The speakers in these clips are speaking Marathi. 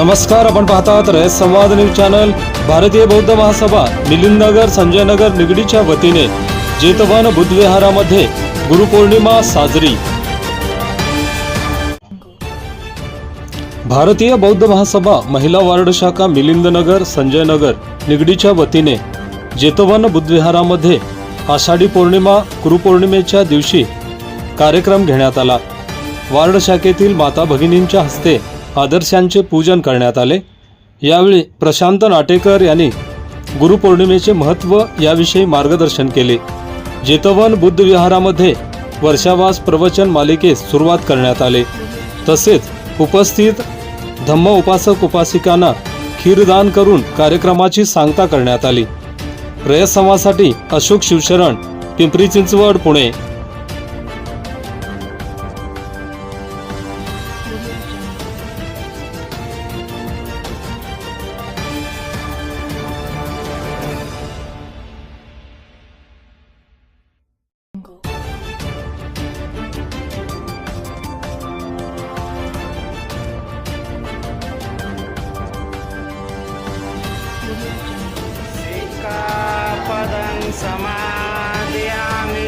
नमस्कार आपण पाहतात रयत संवाद न्यूज चॅनल भारतीय बौद्ध महासभा मिलिंदनगर संजयनगर निगडीच्या वतीने जेतवन बुद्धविहारामध्ये गुरुपौर्णिमा साजरी. भारतीय बौद्ध महासभा महिला वार्ड शाखा मिलिंदनगर संजयनगर निगडीच्या वतीने जेतवन बुद्धविहारामध्ये आषाढी पौर्णिमा गुरुपौर्णिमेच्या दिवशी कार्यक्रम घेण्यात आला. वार्ड शाखेतील माता भगिनींच्या हस्ते आदर्शांचे पूजन करण्यात आले. यावेळी प्रशांत नाटेकर यांनी गुरुपौर्णिमेचे महत्त्व याविषयी मार्गदर्शन केले. जेतवन बुद्ध विहारामध्ये वर्षावास प्रवचन मालिकेस सुरुवात करण्यात आले. तसेच उपस्थित धम्म उपासक उपासिकांना खीरदान करून कार्यक्रमाची सांगता करण्यात आली. रयत अशोक शिवशरण पिंपरी चिंचवड पुणे. समादयामि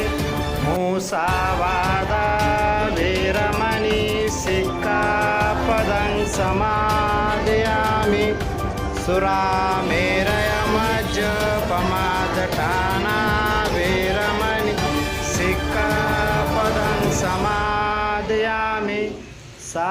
मूसावादा वीरमणि सिक्कापदं समादयामि सुरामेरयमज्जपमादठाना वीरमणि सिक्कापदं समादयामि सा